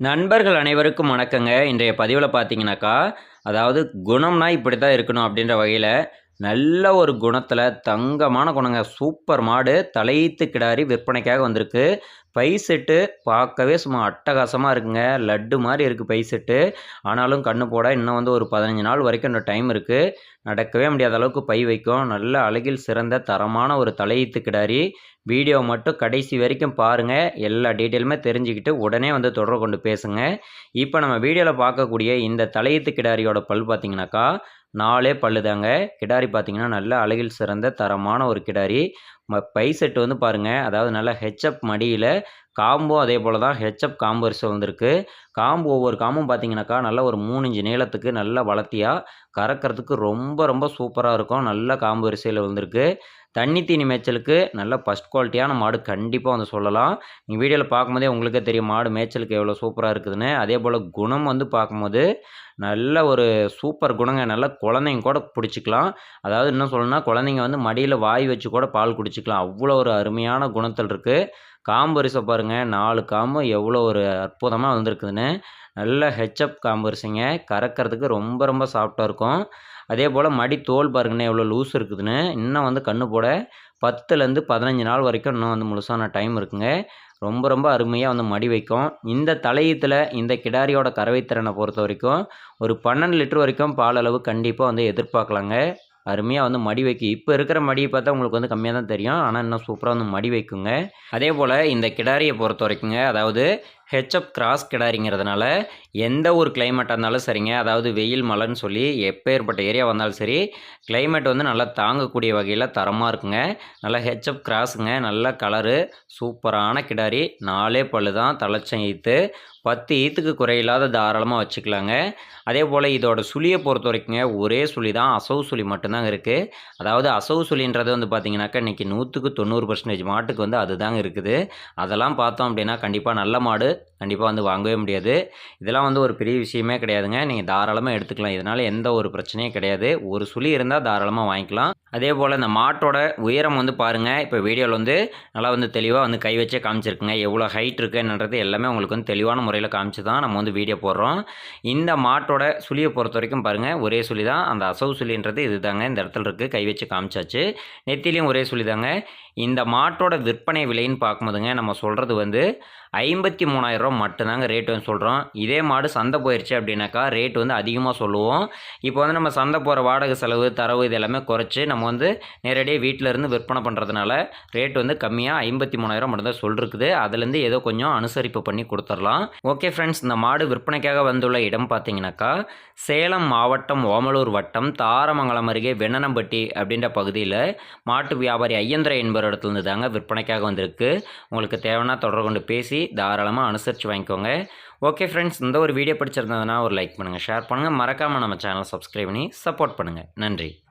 நண்பர்கள் அனைவருக்கும் வணக்கங்க. இன்றைய பதிவில் பார்த்தீங்கன்னாக்கா அதாவது குணம்னா இப்படி தான் இருக்கணும் அப்படின்ற வகையில் நல்ல ஒரு குணத்தில் தங்கமான குணங்க. சூப்பர் மாடு தலையீத்து கிடாரி விற்பனைக்காக வந்திருக்கு. பை செட்டு பார்க்கவே சும்மா அட்டகாசமாக இருக்குங்க. லட்டு மாதிரி இருக்குது பை செட்டு. ஆனாலும் கண்ணு போட இன்னும் வந்து ஒரு பதினஞ்சு நாள் வரைக்கும் இன்னும் டைம் இருக்குது நடக்கவே முடியாத அளவுக்கு பை வைக்கும். நல்ல அழகில் சிறந்த தரமான ஒரு தலையீத்து கிடாரி. வீடியோ மட்டும் கடைசி வரைக்கும் பாருங்கள் எல்லா டீட்டெயிலுமே தெரிஞ்சுக்கிட்டு உடனே வந்து தொடர்பு கொண்டு பேசுங்க. இப்போ நம்ம வீடியோவில் பார்க்கக்கூடிய இந்த தலையீத்து கிடாரியோட பல் பார்த்தீங்கன்னாக்கா நாலே பல்லு தாங்க கிடாரி பார்த்தீங்கன்னா நல்ல அழகில் சிறந்த தரமான ஒரு கிடாரி. பை செட்டு வந்து பாருங்கள் அதாவது நல்லா ஹெச்அப் மடியில் காம்பும் அதே போல் தான் ஹெச்அப் காம்போ வரிசை வந்திருக்கு காம்பு ஒவ்வொரு காம்பும் பார்த்தீங்கன்னாக்கா நல்ல ஒரு மூணு இன்ச்சு நீளத்துக்கு நல்லா வளர்த்தியாக கறக்கிறதுக்கு ரொம்ப ரொம்ப சூப்பராக இருக்கும். நல்ல காம்போ வரிசையில் வந்திருக்கு தண்ணி தீனி மேய்ச்சலுக்கு நல்ல ஃபஸ்ட் குவாலிட்டியான மாடு கண்டிப்பாக வந்து சொல்லலாம். நீங்கள் வீடியோவில் பார்க்கும்போதே உங்களுக்கே தெரியும் மாடு மேய்ச்சலுக்கு எவ்வளோ சூப்பராக இருக்குதுன்னு. அதே போல் குணம் வந்து பார்க்கும்போது நல்ல ஒரு சூப்பர் குணங்க நல்ல குழந்தைங்க கூட பிடிச்சிக்கலாம். அதாவது இன்னும் சொல்லணும்னா குழந்தைங்க வந்து மடியில் வாய் வச்சு கூட பால் வச்சுக்கலாம். அவ்வளோ ஒரு அருமையான குணத்தில் இருக்குது காம்பரிசை பாருங்கள் நாலு காம்பு எவ்வளோ ஒரு அற்புதமாக வந்திருக்குதுன்னு. நல்ல ஹெச்அப் காம்பரிசைங்க கறக்கிறதுக்கு ரொம்ப ரொம்ப சாஃப்டாக இருக்கும். அதே போல் மடி தோல் பாருங்கண்ணே எவ்வளோ லூஸ் இருக்குதுன்னு. இன்னும் வந்து கண்ணு போட பத்துலேருந்து பதினஞ்சு நாள் வரைக்கும் இன்னும் வந்து முழுசான டைம் இருக்குங்க. ரொம்ப ரொம்ப அருமையாக வந்து மடி வைக்கும். இந்த தலையத்தில் இந்த கிடாரியோட கறவைத்திறனை பொறுத்த வரைக்கும் ஒரு பன்னெண்டு லிட்டர் வரைக்கும் பாலளவு அளவு கண்டிப்பாக வந்து எதிர்பார்க்கலாங்க. அருமையாக வந்து மடி வைக்கும் இப்போ இருக்கிற மடியை பார்த்தா உங்களுக்கு வந்து கம்மியாக தான் தெரியும். ஆனால் இன்னும் சூப்பராக வந்து மடி வைக்குங்க. அதே போல் இந்த கிடாரியை பொறுத்த வரைக்குங்க அதாவது ஹெச்அப் கிராஸ் கிடாரிங்கிறதுனால எந்த ஒரு கிளைமேட்டாக இருந்தாலும் சரிங்க. அதாவது வெயில் மழைன்னு சொல்லி எப்போ ஏற்பட்ட ஏரியா வந்தாலும் சரி கிளைமேட் வந்து நல்லா தாங்கக்கூடிய வகையில் தரமாக இருக்குங்க. நல்லா ஹெச்அப் கிராஸுங்க நல்ல கலரு சூப்பரான கிடாரி. நாலே பல்லு தான் தலைச்சம் ஈத்து. பத்து ஈத்துக்கு குறையில்லாத தாராளமாக வச்சுக்கலாங்க. அதே போல் இதோட சுழியை பொறுத்த வரைக்குங்க ஒரே சுழி தான் அசவு சுழி மட்டும்தாங்க இருக்குது அதாவது அசவு சுழின்றது வந்து பார்த்திங்கனாக்கா இன்றைக்கி நூற்றுக்கு தொண்ணூறு பர்சன்டேஜ் மாட்டுக்கு வந்து அதுதாங்க இருக்குது. அதெல்லாம் பார்த்தோம் அப்படின்னா கண்டிப்பாக நல்ல மாடு கண்டிப்பாக வந்து வாங்கவே முடியாது. இதெல்லாம் வந்து ஒரு பெரிய விஷயமே கிடையாதுங்க. நீங்கள் தாராளமாக எடுத்துக்கலாம். இதனால் எந்த ஒரு பிரச்சனையும் கிடையாது. ஒரு சுழி இருந்தால் தாராளமாக வாங்கிக்கலாம். அதே போல் இந்த மாட்டோட உயரம் வந்து பாருங்கள் இப்போ வீடியோவில் வந்து நல்லா வந்து தெளிவாக வந்து கை வச்சே காமிச்சிருக்குங்க. எவ்வளோ ஹைட் இருக்குன்றது எல்லாமே உங்களுக்கு வந்து தெளிவான முறையில் காமிச்சு தான் நம்ம வந்து வீடியோ போடுறோம். இந்த மாட்டோட சுழியை பொறுத்த வரைக்கும் பாருங்கள் ஒரே சுழி தான். அந்த அசவு சுழின்றது இது தாங்க இந்த இடத்துல இருக்குது கை வச்சு காமிச்சாச்சு. நெத்திலையும் ஒரே சுழி தாங்க. இந்த மாட்டோட விற்பனை விலைன்னு பார்க்கும்போதுங்க நம்ம சொல்கிறது வந்து ஐம்பத்தி மூணாயிரம் மூணாயிரரூவா மட்டும்தாங்க ரேட் வந்து சொல்கிறோம் இதே மாடு சந்தை போயிடுச்சு அப்படின்னாக்கா ரேட் வந்து அதிகமாக சொல்லுவோம். இப்போ வந்து நம்ம சந்தை போகிற வாடகை செலவு தரவு இது எல்லாமே குறைச்சி நம்ம வந்து நேரடியாக வீட்டில் இருந்து விற்பனை பண்ணுறதுனால ரேட் வந்து கம்மியாக ஐம்பத்தி மூணாயிரம் மட்டும்தான் சொல்லிருக்குது. அதுலேருந்து ஏதோ கொஞ்சம் அனுசரிப்பு பண்ணி கொடுத்துடலாம். ஓகே ஃப்ரெண்ட்ஸ் இந்த மாடு விற்பனைக்காக வந்துள்ள இடம் பார்த்தீங்கன்னாக்கா சேலம் மாவட்டம் ஓமலூர் வட்டம் தாரமங்கலம் அருகே வெண்ணனம்பட்டி அப்படின்ற பகுதியில் மாட்டு வியாபாரி ஐயந்திர என்பவர் இடத்துலேருந்து தாங்க விற்பனைக்காக வந்திருக்கு. உங்களுக்கு தேவைன்னா தொடர்பு கொண்டு பேசி தாராளமாக அனுசரித்து வாங்கிக்கோங்க. ஓகே ஃப்ரெண்ட்ஸ் இந்த ஒரு வீடியோ பிடிச்சிருந்ததுன்னா ஒரு லைக் பண்ணுங்கள் ஷேர் பண்ணுங்கள் மறக்காமல் நம்ம சேனலை சப்ஸ்கிரைப் பண்ணி சப்போர்ட் பண்ணுங்கள் நன்றி.